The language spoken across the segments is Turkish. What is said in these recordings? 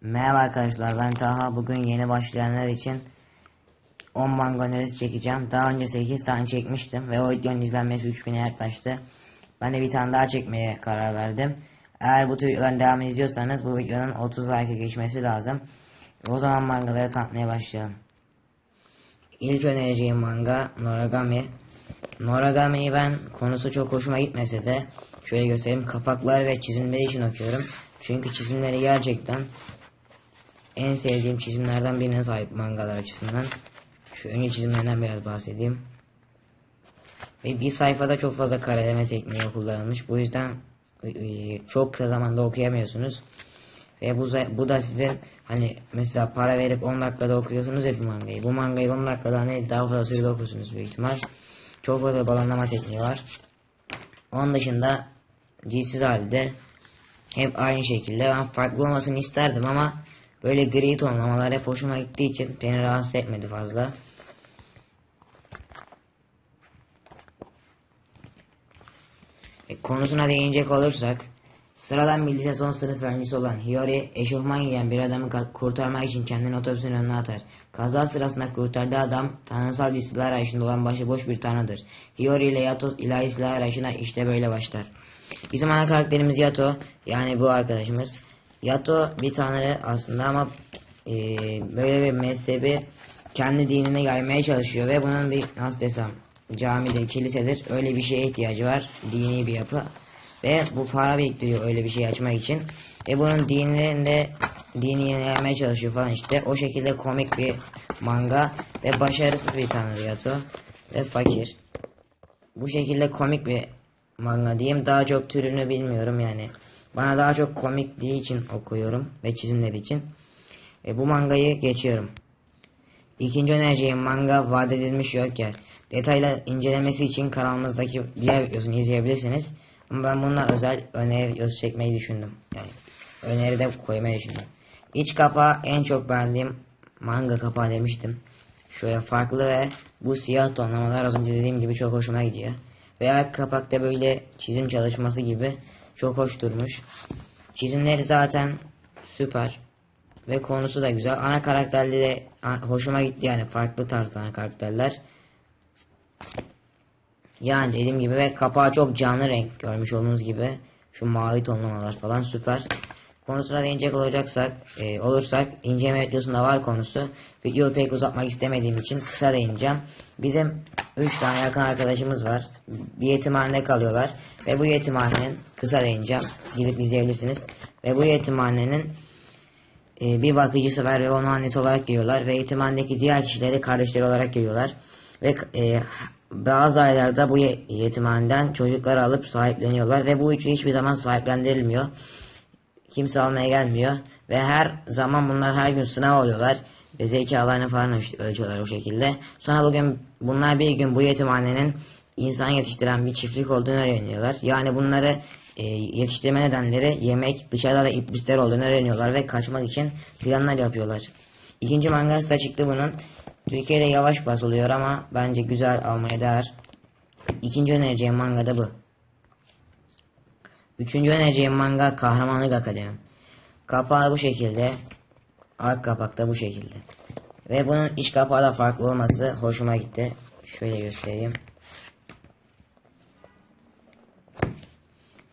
Merhaba arkadaşlar ben Taha bugün yeni başlayanlar için 10 manga önerisi çekeceğim. Daha önce 8 tane çekmiştim ve o videonun izlenmesi 3000'e yaklaştı. Ben de bir tane daha çekmeye karar verdim. Eğer bu tür videoların devamını izliyorsanız bu videonun 30 like'a geçmesi lazım. O zaman mangaları tanıtmaya başlayalım. İlk önereceğim manga Noragami. Noragami'yi ben konusu çok hoşuma gitmese de şöyle göstereyim kapakları ve çizimleri için okuyorum. Çünkü çizimleri gerçekten en sevdiğim çizimlerden birine sahip mangalar açısından. Şu önce çizimlerinden biraz bahsedeyim. Ve bir sayfada çok fazla kareleme tekniği kullanılmış. Bu yüzden e, e, çok kısa zamanda okuyamıyorsunuz. Ve bu, bu da sizin hani mesela para verip 10 dakikada okuyorsunuz ya bir mangayı. Bu mangayı 10 dakikada hani daha fazla sürede okursunuz büyük ihtimal. Çok fazla balonlama tekniği var. Onun dışında cilsiz halde hep aynı şekilde ben farklı olmasını isterdim ama böyle gri tonlamalar hep hoşuma gittiği için beni rahatsız etmedi fazla. E, konusuna değinecek olursak sıradan bir lise son sınıf öğrencisi olan Hiyori eşofman giyen bir adamı kurtarmak için kendini otobüsün önüne atar. Kaza sırasında kurtardığı adam tanrısal bir silah arayışında olan başıboş bir tanrıdır. Hiyori ile Yato ilahi silah arayışına işte böyle başlar. Bizim ana karakterimiz Yato yani bu arkadaşımız. Yato bir tanrı aslında ama e, böyle bir mezhebi kendi dinine yaymaya çalışıyor ve bunun bir nasıl desem camidir, kilisedir öyle bir şeye ihtiyacı var. Dini bir yapı. Ve bu para biriktiriyor öyle bir şey açmak için. Ve bunun dinini de dini yenilemeye çalışıyor falan işte. O şekilde komik bir manga ve başarısız bir tanrı Yato ve fakir. Bu şekilde komik bir manga diyeyim. Daha çok türünü bilmiyorum yani. Bana daha çok komik diye için okuyorum ve çizimleri için. E, bu mangayı geçiyorum. İkinci önereceğim manga vaat edilmiş Joker. Detaylı incelemesi için kanalımızdaki diğer videosunu izleyebilirsiniz. Ama ben bununla özel öneri videosu çekmeyi düşündüm. Yani öneri de koymayı düşündüm. İç kapağı en çok beğendiğim manga kapağı demiştim. Şöyle farklı ve bu siyah tonlamalar az önce dediğim gibi çok hoşuma gidiyor. Ve arka kapakta böyle çizim çalışması gibi çok hoş durmuş. Çizimleri zaten süper. Ve konusu da güzel. Ana karakterleri de hoşuma gitti yani farklı tarzda ana karakterler. Yani dediğim gibi ve kapağı çok canlı renk görmüş olduğunuz gibi. Şu mavi tonlamalar falan süper. Konusuna değinecek olacaksak, e, olursak inceleme videosunda var konusu. Videoyu pek uzatmak istemediğim için kısa değineceğim. Bizim 3 tane yakın arkadaşımız var. Bir yetimhanede kalıyorlar. Ve bu yetimhanenin kısa değineceğim. Gidip izleyebilirsiniz. Ve bu yetimhanenin e, bir bakıcısı var ve onu annesi olarak görüyorlar ve yetimhanedeki diğer kişileri kardeşleri olarak görüyorlar ve e, bazı aylarda bu ye- yetimhaneden çocukları alıp sahipleniyorlar ve bu üçü hiçbir zaman sahiplendirilmiyor kimse almaya gelmiyor ve her zaman bunlar her gün sınav oluyorlar ve zekalarını falan ölç- ölçüyorlar o şekilde sonra bugün bunlar bir gün bu yetimhanenin insan yetiştiren bir çiftlik olduğunu öğreniyorlar yani bunları e, yetiştirme nedenleri yemek dışarıda da iblisler olduğunu öğreniyorlar ve kaçmak için planlar yapıyorlar. İkinci mangası da çıktı bunun. Türkiye'de yavaş basılıyor ama bence güzel almaya değer. İkinci önereceğim manga da bu. Üçüncü önereceğim manga Kahramanlık Akademi. Kapağı bu şekilde. Arka kapak da bu şekilde. Ve bunun iç kapağı da farklı olması hoşuma gitti. Şöyle göstereyim.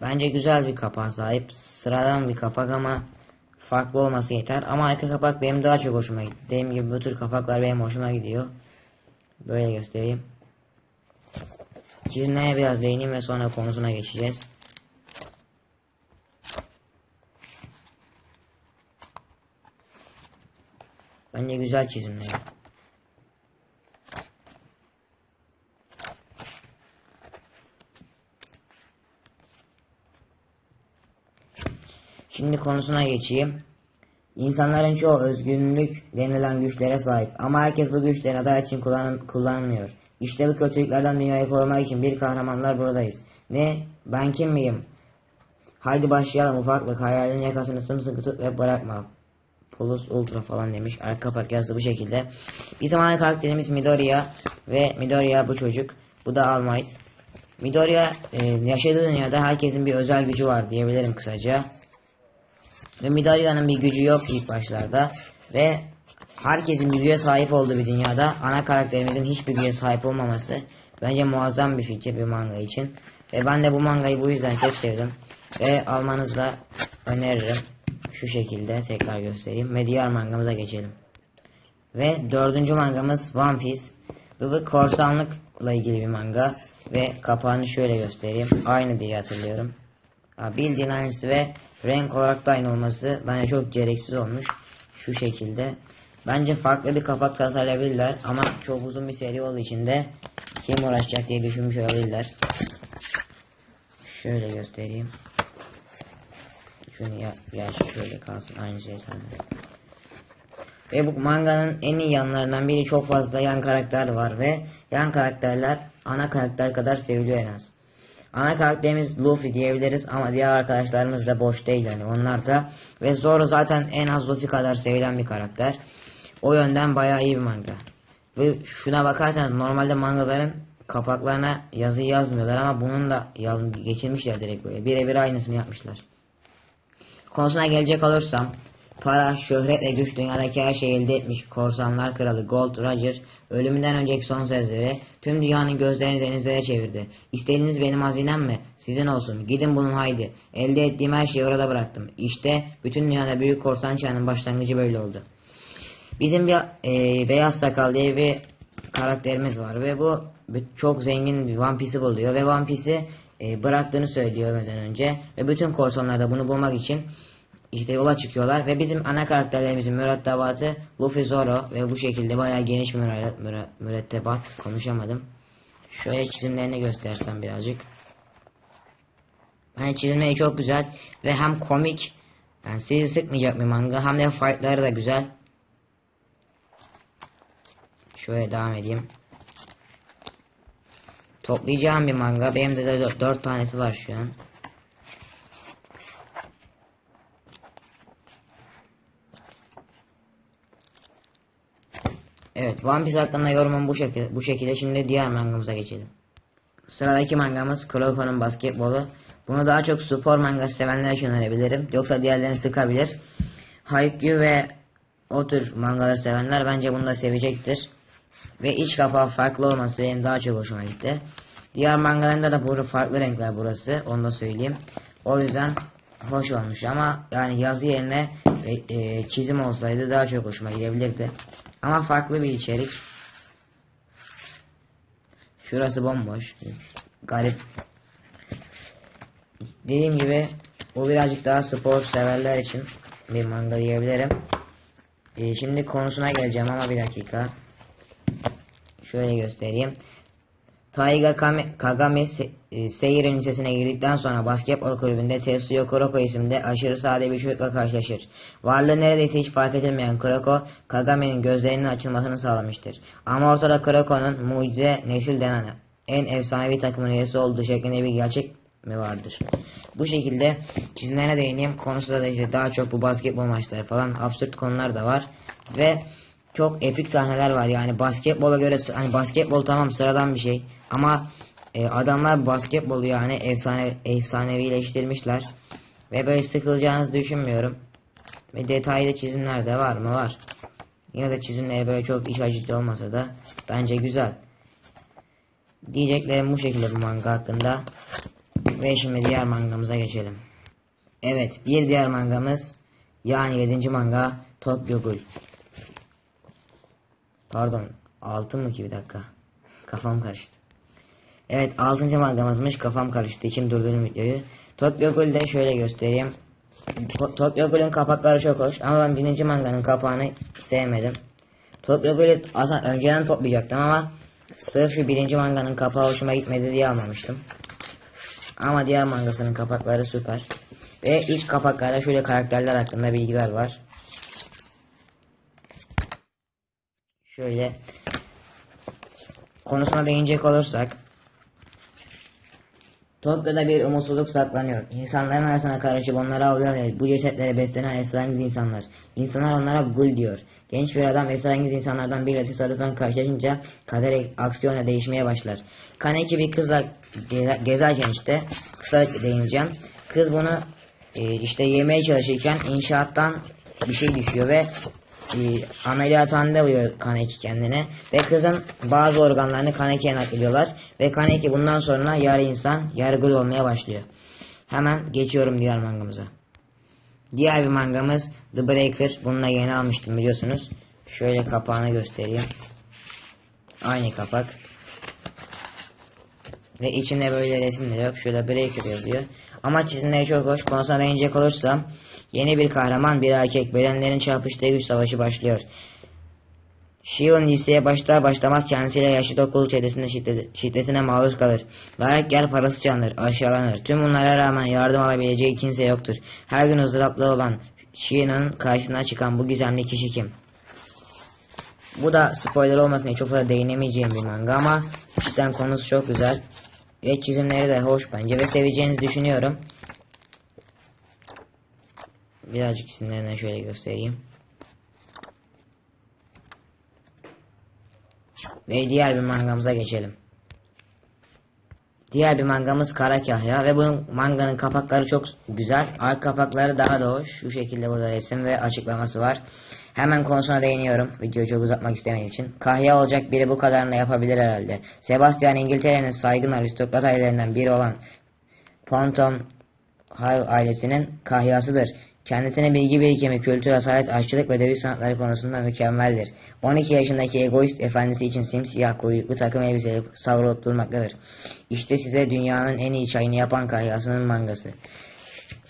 Bence güzel bir kapağa sahip. Sıradan bir kapak ama farklı olması yeter. Ama arka kapak benim daha çok hoşuma gitti. Dediğim gibi bu tür kapaklar benim hoşuma gidiyor. Böyle göstereyim. Çizimlere biraz değineyim ve sonra konusuna geçeceğiz. Bence güzel çizimler. Şimdi konusuna geçeyim. İnsanların çoğu özgürlük denilen güçlere sahip ama herkes bu güçleri aday için kullan kullanmıyor. İşte bu kötülüklerden dünyayı korumak için bir kahramanlar buradayız. Ne? Ben kim miyim? Haydi başlayalım ufaklık hayalinin yakasını sımsıkı tut ve bırakma. Plus Ultra falan demiş. Arka kapak yazısı bu şekilde. Bizim ana karakterimiz Midoriya ve Midoriya bu çocuk. Bu da All Might. Midoriya e, yaşadığı dünyada herkesin bir özel gücü var diyebilirim kısaca. Ve Midoriya'nın bir gücü yok ilk başlarda. Ve herkesin bir güce sahip olduğu bir dünyada ana karakterimizin hiçbir güce sahip olmaması bence muazzam bir fikir bir manga için. Ve ben de bu mangayı bu yüzden çok sevdim. Ve almanızı da öneririm. Şu şekilde tekrar göstereyim. Ve diğer mangamıza geçelim. Ve dördüncü mangamız One Piece. Bu bir korsanlıkla ilgili bir manga. Ve kapağını şöyle göstereyim. Aynı diye hatırlıyorum. Ha, bildiğin aynısı ve renk olarak da aynı olması bence çok gereksiz olmuş. Şu şekilde. Bence farklı bir kapak tasarlayabilirler ama çok uzun bir seri olduğu için de kim uğraşacak diye düşünmüş olabilirler. Şöyle göstereyim. Şunu ya, ya şöyle kalsın aynı şey sende. Ve bu manganın en iyi yanlarından biri çok fazla yan karakter var ve yan karakterler ana karakter kadar seviliyor en az. Ana karakterimiz Luffy diyebiliriz ama diğer arkadaşlarımız da boş değil yani onlar da ve Zoro zaten en az Luffy kadar sevilen bir karakter. O yönden bayağı iyi bir manga. Ve şuna bakarsanız normalde mangaların kapaklarına yazı yazmıyorlar ama bunun da geçirmişler direkt böyle. Birebir aynısını yapmışlar. Konusuna gelecek olursam para, şöhret ve güç dünyadaki her şeyi elde etmiş korsanlar kralı Gold Roger ölümünden önceki son sözleri tüm dünyanın gözlerini denizlere çevirdi. İstediğiniz benim hazinem mi? Sizin olsun. Gidin bunun haydi. Elde ettiğim her şeyi orada bıraktım. İşte bütün dünyada büyük korsan çağının başlangıcı böyle oldu. Bizim bir e, beyaz sakal diye bir karakterimiz var ve bu çok zengin bir One Piece'i buluyor ve One Piece'i e, bıraktığını söylüyor ölmeden önce ve bütün korsanlar da bunu bulmak için işte yola çıkıyorlar ve bizim ana karakterlerimizin mürettebatı Luffy Zoro ve bu şekilde bayağı geniş bir müre- müre- mürettebat konuşamadım. Şöyle çizimlerini göstersem birazcık. Yani çizimleri çok güzel ve hem komik yani sizi sıkmayacak bir manga hem de fightları da güzel. Şöyle devam edeyim. Toplayacağım bir manga. Benim de 4 tanesi var şu an. Evet, One Piece hakkında yorumum bu şekilde. Bu şekilde şimdi diğer mangamıza geçelim. Sıradaki mangamız Kuroko'nun basketbolu. Bunu daha çok spor manga sevenler için önerebilirim. Yoksa diğerlerini sıkabilir. Haikyuu ve o tür mangaları sevenler bence bunu da sevecektir. Ve iç kapağı farklı olması benim daha çok hoşuma gitti. Diğer mangalarında da burada farklı renkler burası. Onu da söyleyeyim. O yüzden hoş olmuş ama yani yazı yerine e, e, çizim olsaydı daha çok hoşuma gidebilirdi. Ama farklı bir içerik. Şurası bomboş. Garip. Dediğim gibi bu birazcık daha spor severler için bir manga diyebilirim. Ee, şimdi konusuna geleceğim ama bir dakika. Şöyle göstereyim. Taiga Se- e, Seirin Lisesi'ne girdikten sonra basketbol kulübünde Tetsuya Kuroko isimde aşırı sade bir çocukla karşılaşır. Varlığı neredeyse hiç fark edilmeyen Kuroko, Kagame'nin gözlerinin açılmasını sağlamıştır. Ama ortada Kuroko'nun mucize nesil denen en efsanevi takımın üyesi olduğu şeklinde bir gerçek mi vardır? Bu şekilde çizimlerine değineyim. Konusunda da işte daha çok bu basketbol maçları falan absürt konular da var. Ve çok epik sahneler var yani. Basketbola göre hani basketbol tamam sıradan bir şey. Ama e, adamlar basketbolu yani efsane efsanevileştirmişler ve böyle sıkılacağınızı düşünmüyorum. Ve detaylı çizimler de var mı? Var. Yine de çizimleri böyle çok iç acıcı olmasa da bence güzel. Diyeceklerim bu şekilde bu manga hakkında. Ve şimdi diğer mangamıza geçelim. Evet bir diğer mangamız yani 7. manga Tokyo Ghoul Pardon. Altı mı ki bir dakika. Kafam karıştı. Evet altıncı mangamızmış. Kafam karıştı. için durdurdum videoyu. Tokyo Ghoul'de şöyle göstereyim. To- Tokyo Ghoul'ün kapakları çok hoş. Ama ben birinci manganın kapağını sevmedim. Tokyo Ghoul'ü aslında önceden toplayacaktım ama sırf şu birinci manganın kapağı hoşuma gitmedi diye almamıştım. Ama diğer mangasının kapakları süper. Ve iç kapaklarda şöyle karakterler hakkında bilgiler var. Şöyle konusuna değinecek olursak Tokyo'da bir umutsuzluk saklanıyor. İnsanların arasına karışıp onları avlayan ve bu cesetlere beslenen esrarengiz insanlar. İnsanlar onlara gul diyor. Genç bir adam esrarengiz insanlardan biriyle tesadüfen karşılaşınca kader aksiyona değişmeye başlar. Kaneki bir kızla geze- gezerken işte kısa değineceğim. Kız bunu e, işte yemeye çalışırken inşaattan bir şey düşüyor ve ameliyathanede oluyor Kaneki kendine ve kızın bazı organlarını Kaneki'ye naklediyorlar ve Kaneki bundan sonra yarı insan yarı gül olmaya başlıyor. Hemen geçiyorum diğer mangamıza. Diğer bir mangamız The Breaker. Bununla yeni almıştım biliyorsunuz. Şöyle kapağını göstereyim. Aynı kapak. Ve içinde böyle resim de yok. Şurada Breaker yazıyor. Ama çizimleri çok hoş. Konusuna değinecek olursam yeni bir kahraman bir erkek. Bedenlerin çarpıştığı güç savaşı başlıyor. Shion liseye başlar başlamaz kendisiyle yaşlı okul çetesinde şiddet, şiddetine maruz kalır. Dayak yer parası çalınır, aşağılanır. Tüm bunlara rağmen yardım alabileceği kimse yoktur. Her gün ızdıraplı olan Shion'un karşısına çıkan bu gizemli kişi kim? Bu da spoiler olmasın diye çok fazla değinemeyeceğim bir manga ama cidden konusu çok güzel. Ve çizimleri de hoş bence ve seveceğinizi düşünüyorum. Birazcık çizimlerini şöyle göstereyim. Ve diğer bir mangamıza geçelim. Diğer bir mangamız Kara Kahya ve bu manganın kapakları çok güzel. Arka kapakları daha da hoş. Şu şekilde burada resim ve açıklaması var. Hemen konusuna değiniyorum. Videoyu çok uzatmak istemediğim için. Kahya olacak biri bu kadarını yapabilir herhalde. Sebastian İngiltere'nin saygın aristokrat ailelerinden biri olan Ponton Hive ailesinin kahyasıdır. Kendisine bilgi birikimi, kültür, asalet, aşçılık ve dövüş sanatları konusunda mükemmeldir. 12 yaşındaki egoist efendisi için simsiyah kuyruklu takım elbiseleri savrulup durmaktadır. İşte size dünyanın en iyi çayını yapan kahyasının mangası.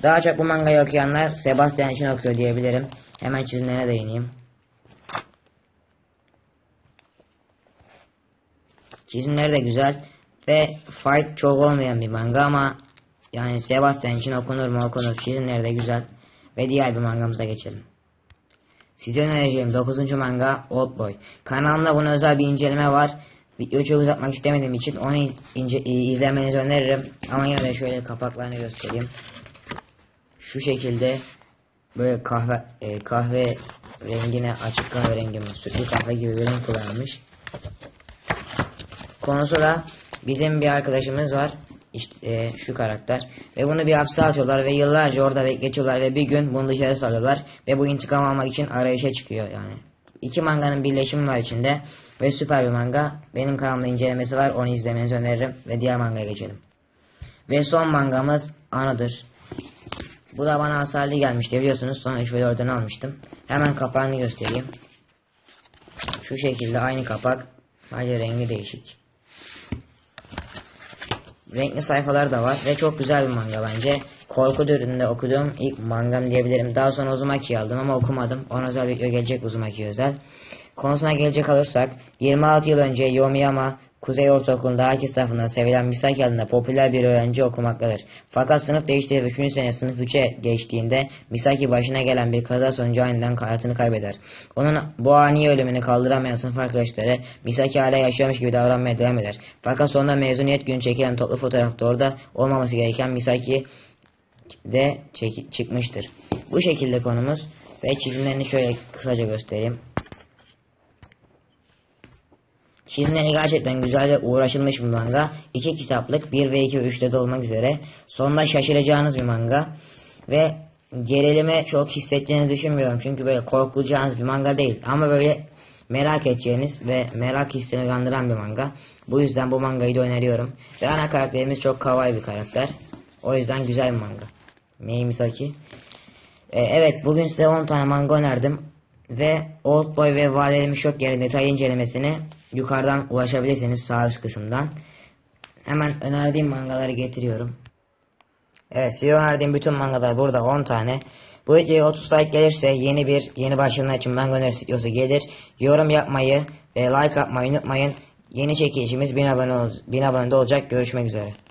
Daha çok bu mangayı okuyanlar Sebastian için okuyor diyebilirim. Hemen çizimlerine değineyim. Çizimleri de güzel ve fight çok olmayan bir manga ama yani Sebastian için okunur mu okunur. Çizimleri de güzel. Ve diğer bir mangamıza geçelim. Size önereceğim 9. manga Oldboy. Kanalımda buna özel bir inceleme var. Videoyu çok uzatmak istemediğim için onu ince, izlemenizi öneririm. Ama yine de şöyle kapaklarını göstereyim. Şu şekilde böyle kahve e, kahve rengine açık kahve rengi mi sütlü kahve gibi bir renk kullanılmış. Konusu da bizim bir arkadaşımız var. İşte e, şu karakter. Ve bunu bir hapse atıyorlar ve yıllarca orada bekletiyorlar ve bir gün bunu dışarı salıyorlar. Ve bu intikam almak için arayışa çıkıyor yani. İki manganın birleşimi var içinde. Ve süper bir manga. Benim kanalımda incelemesi var. Onu izlemenizi öneririm. Ve diğer mangaya geçelim. Ve son mangamız Anıdır. Bu da bana hasarlı gelmişti biliyorsunuz. Sonra şöyle oradan almıştım. Hemen kapağını göstereyim. Şu şekilde aynı kapak. Sadece rengi değişik. Renkli sayfalar da var ve çok güzel bir manga bence. Korku türünde okuduğum ilk mangam diyebilirim. Daha sonra Uzumaki'yi aldım ama okumadım. Ona özel video gelecek Uzumaki özel. Konusuna gelecek olursak 26 yıl önce Yomiyama Kuzey Ortaokulu'nda herkes tarafından sevilen Misaki adında popüler bir öğrenci okumaktadır. Fakat sınıf değiştirip 3. sene sınıf 3'e geçtiğinde Misaki başına gelen bir kaza sonucu aniden hayatını kaybeder. Onun bu ani ölümünü kaldıramayan sınıf arkadaşları Misaki hala yaşıyormuş gibi davranmaya devam eder. Fakat sonunda mezuniyet günü çekilen toplu fotoğrafta orada olmaması gereken Misaki de çıkmıştır. Bu şekilde konumuz ve çizimlerini şöyle kısaca göstereyim. Çizimleri gerçekten güzel ve uğraşılmış bir manga. İki kitaplık 1 ve 2 ve 3'te de olmak üzere. Sonunda şaşıracağınız bir manga. Ve gerilimi çok hissedeceğini düşünmüyorum. Çünkü böyle korkulacağınız bir manga değil. Ama böyle merak edeceğiniz ve merak hissini uyandıran bir manga. Bu yüzden bu mangayı da öneriyorum. Ve ana karakterimiz çok kawaii bir karakter. O yüzden güzel bir manga. Mei Misaki. Ee, evet bugün size 10 tane manga önerdim. Ve Oldboy ve Valerimi Şok yerin detaylı incelemesini yukarıdan ulaşabilirsiniz sağ üst kısımdan. Hemen önerdiğim mangaları getiriyorum. Evet size önerdiğim bütün mangalar burada 10 tane. Bu videoya 30 like gelirse yeni bir yeni başlayanlar için manga önerisi videosu gelir. Yorum yapmayı ve like atmayı unutmayın. Yeni çekilişimiz 1000 abone, ol 1000 abonede olacak. Görüşmek üzere.